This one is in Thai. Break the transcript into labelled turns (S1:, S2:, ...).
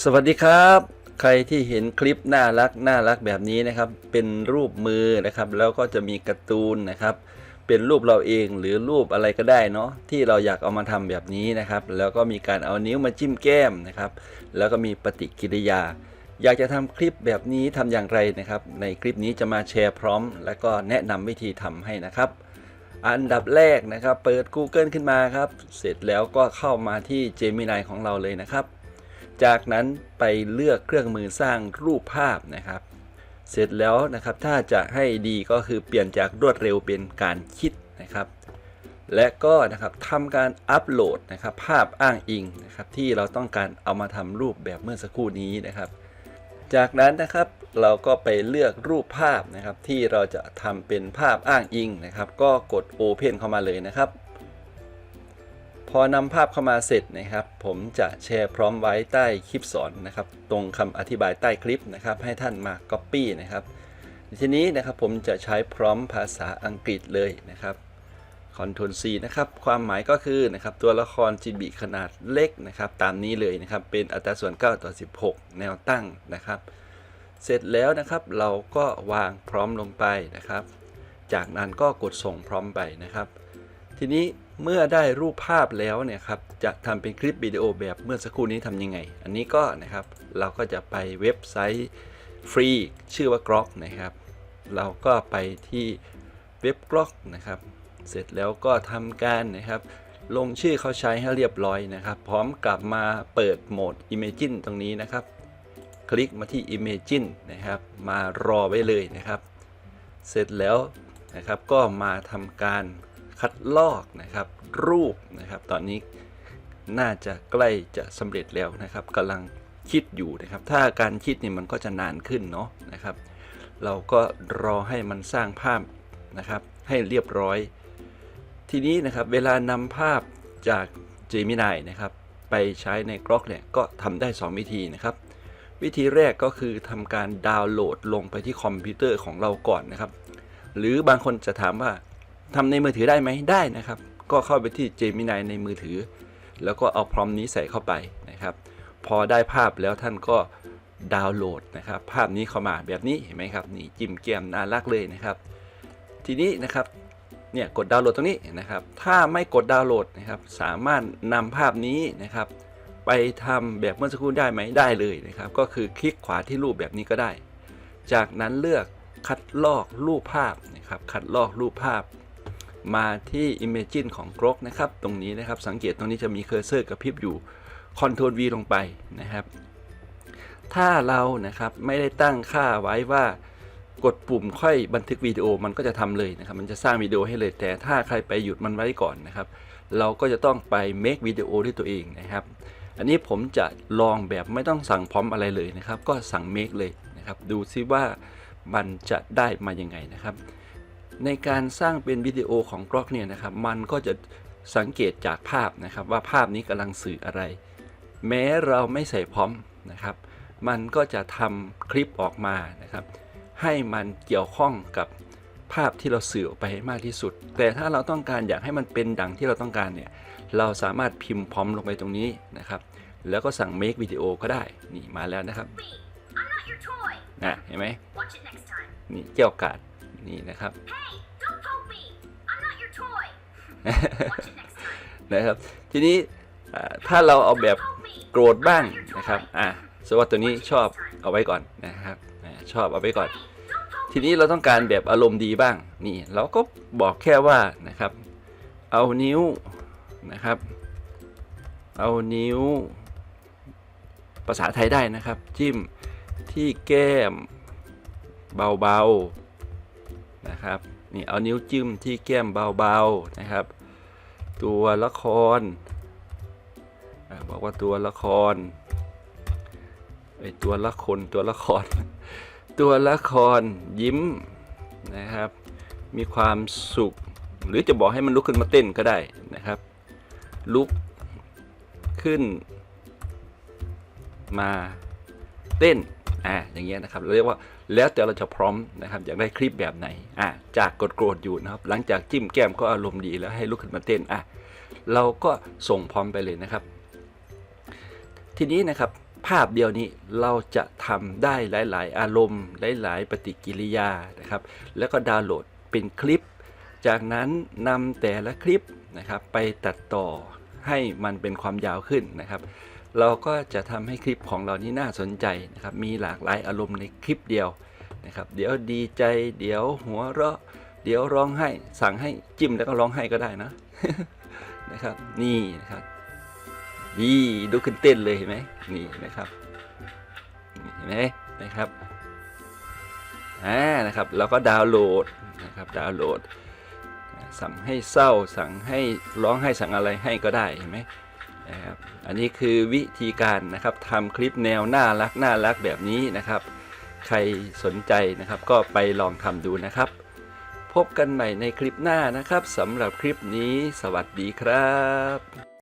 S1: สวัสดีครับ ใครที่เห็นคลิปน่ารักน่ารักแบบนี้นะครับ เป็นรูปมือนะครับ แล้วก็จะมีการ์ตูนนะครับ เป็นรูปเราเองหรือรูปอะไรก็ได้เนาะที่เราอยากเอามาทำแบบนี้นะครับ แล้วก็มีการเอานิ้วมาจิ้มแก้มนะครับ แล้วก็มีปฏิกิริยา อยากจะทำคลิปแบบนี้ทำอย่างไรนะครับ ในคลิปนี้จะมาแชร์พร้อม แล้วก็แนะนำวิธีทำให้นะครับ อันดับแรกนะครับ เปิด Google ขึ้นมาครับ เสร็จแล้วก็เข้ามาที่ Gemini ของเราเลยนะครับ จากนั้นไปเลือกเครื่องมือสร้างรูปภาพนะครับ เสร็จแล้วนะครับถ้าจะให้ดีก็คือเปลี่ยนจากรวดเร็วเป็นการคิดนะครับ และก็นะครับทำการอัปโหลดนะครับภาพอ้างอิงนะครับที่เราต้องการเอามาทำรูปแบบเมื่อสักครู่นี้นะครับ จากนั้นนะครับเราก็ไปเลือกรูปภาพนะครับที่เราจะทำเป็นภาพอ้างอิงนะครับ ก็กด Open เข้ามาเลยนะครับ พอนำภาพเข้ามาเสร็จนะครับ ผมจะแชร์พร้อมไว้ใต้คลิปสอนนะครับ ตรงคำอธิบายใต้คลิปนะครับ ให้ท่านมา Copy นะครับทีนี้นะครับผมจะใช้พร้อมภาษาอังกฤษเลยนะครับ Ctrl C นะครับ ความหมายก็คือนะครับตัวละครจิบิขนาดเล็กนะครับ ตามนี้เลยนะครับ เป็นอัตราส่วน 9 ต่อ 16 แนวตั้งนะครับ เสร็จแล้วนะครับเราก็วางพร้อมลงไปนะครับ จากนั้นก็กดส่งพร้อมไปนะครับ ทีนี้ เมื่อได้รูปภาพแล้วเนี่ยครับจะทำเป็นคลิปวิดีโอแบบเมื่อสักครู่นี้ทำยังไง อันนี้ก็นะครับเราก็จะไปเว็บไซต์ฟรีชื่อว่า Grok นะครับ เราก็ไปที่เว็บ Grok นะครับ เสร็จแล้วก็ทำการนะครับ ลงชื่อเขาใช้ให้เรียบร้อยนะครับ พร้อมกลับมาเปิดโหมด Imagine ตรงนี้นะครับ คลิกมาที่ Imagine นะครับ มารอไว้เลยนะครับ เสร็จแล้วนะครับก็มาทำการ คัดลอกนะครับ รูปนะครับ ตอนนี้น่าจะใกล้จะสำเร็จแล้วนะครับกำลังคิดอยู่นะครับ ถ้าการคิดนี่มันก็จะนานขึ้นเนาะนะครับ เราก็รอให้มันสร้างภาพนะครับ ให้เรียบร้อย ทีนี้นะครับเวลานำภาพจาก Gemini นะครับ ไปใช้ในกรอกเนี่ยก็ทำได้ 2 วิธีนะครับ วิธีแรกก็คือทำการดาวน์โหลดลงไปที่คอมพิวเตอร์ของเราก่อนนะครับ หรือบางคนจะถามว่า ทำในมือถือได้ไหมได้นะครับ ก็เข้าไปที่ Gemini ในมือถือ แล้วก็เอาพรอมนี้ใส่เข้าไปนะครับ พอได้ภาพแล้วท่านก็ดาวน์โหลดนะครับ ภาพนี้เข้ามาแบบนี้เห็นไหมครับนี่จิ้มแก้มน่ารักเลยนะครับ ทีนี้นะครับเนี่ยกดดาวน์โหลดตรงนี้นะครับ ถ้าไม่กดดาวน์โหลดนะครับ สามารถนำภาพนี้นะครับ ไปทำแบบเมื่อสักครู่ได้ไหมได้เลยนะครับ ก็คือคลิกขวาที่รูปแบบนี้ก็ได้ จากนั้นเลือกคัดลอกรูปภาพนะครับ คัดลอกรูปภาพ มาที่ Imagine ของ g r o k นะครับ ตรงนี้นะครับสังเกตตรงนี้จะมีเคอร์เซอร์กระพริบอยู่ Ctrl V ลงไปนะครับ ถ้าเรานะครับไม่ได้ตั้งค่าไว้ว่ากดปุ่มค่อยบันทึกวิดีโอมันก็จะทำเลยนะครับ มันจะสร้างวิดีโอให้เลย แต่ถ้าใครไปหยุดมันไว้ก่อนนะครับ เราก็จะต้องไป make วิดีโอด้วยตัวเองนะครับ อันนี้ผมจะลองแบบไม่ต้องสั่งพร้อมอะไรเลยนะครับ ก็สั่ง make เลยนะครับ ดูซิว่ามันจะได้มายังไงนะครับ ในการสร้างเป็นวิดีโอของกรอกเนี่ยนะครับมันก็จะสังเกตจากภาพนะครับว่าภาพนี้กำลังสื่ออะไร แม้เราไม่ใส่พร้อมนะครับ มันก็จะทำคลิปออกมานะครับ ให้มันเกี่ยวข้องกับภาพที่เราสื่อออกไปให้มากที่สุด แต่ถ้าเราต้องการอยากให้มันเป็นดังที่เราต้องการเนี่ยเราสามารถพิมพ์พร้อมลงไปตรงนี้นะครับ แล้วก็สั่ง make วิดีโอก็ได้นี่มาแล้วนะครับ
S2: Me, I'm not your toy.
S1: นะเห็นไหม
S2: Watch it next time.
S1: นี่เกี่ยวกาด นี่นะครับ
S2: Hey, don't poke me. I'm not your toy. Watch it next time.
S1: นะครับ ทีนี้อ่าถ้าเราเอาแบบ
S2: Poke me.
S1: โกรธบ้างนะครับ อะสมมติว่าตัวนี้ชอบเอาไว้ก่อนนะครับอ่าชอบเอาไว้ก่อน
S2: Don't poke
S1: ทีนี้เราต้องการแบบอารมณ์ดีบ้าง นี่เราก็บอกแค่ว่านะครับ เอานิ้วนะครับ เอานิ้ว ภาษาไทยได้นะครับ จิ้มที่แก้มเบาๆ นะครับนี่เอานิ้วจิ้มที่แก้มเบาๆนะครับ ตัวละครบอกว่าตัวละครไอตัวละคนตัวละคร ตัวละครยิ้มนะครับ มีความสุข หรือจะบอกให้มันลุกขึ้นมาเต้นก็ได้นะครับ ลุกขึ้นมาเต้น อ่าอย่างเงี้ยนะครับเราเรียกว่าแล้วแต่เราจะพร้อมนะครับอยากได้คลิปแบบไหนอ่าจากกดโกรธอยู่นะครับ หลังจากจิ้มแก้มก็อารมณ์ดีแล้วให้ลุกขึ้นมาเต้นอะเราก็ส่งพร้อมไปเลยนะครับ ทีนี้นะครับภาพเดียวนี้เราจะทำได้หลาย ๆ อารมณ์หลาย ๆ ปฏิกิริยานะครับ แล้วก็ดาวน์โหลดเป็นคลิป จากนั้นนำแต่ละคลิปนะครับไปตัดต่อให้มันเป็นความยาวขึ้นนะครับ เราก็จะทำให้คลิปของเรานี้น่าสนใจนะครับมีหลากหลายอารมณ์ในคลิปเดียวนะครับเดี๋ยวดีใจ เดี๋ยวหัวเราะ เดี๋ยวร้องไห้ สั่งให้จิ้มแล้วก็ร้องไห้ก็ได้นะนะครับ นี่นะครับนี่ดูขึ้นเต้นเลยเห็นไหมนี่นะครับเห็นไหมนะครับอ่านะครับเราก็ดาวน์โหลดนะครับดาวน์โหลด สั่งให้เศร้าสั่งให้ร้องให้สั่งอะไรให้ก็ได้เห็นไหม นะครับอันนี้คือวิธีการนะครับทำคลิปแนวน่ารักน่ารักแบบนี้นะครับ ใครสนใจนะครับก็ไปลองทำดูนะครับ พบกันใหม่ในคลิปหน้านะครับสำหรับคลิปนี้ สวัสดีครับ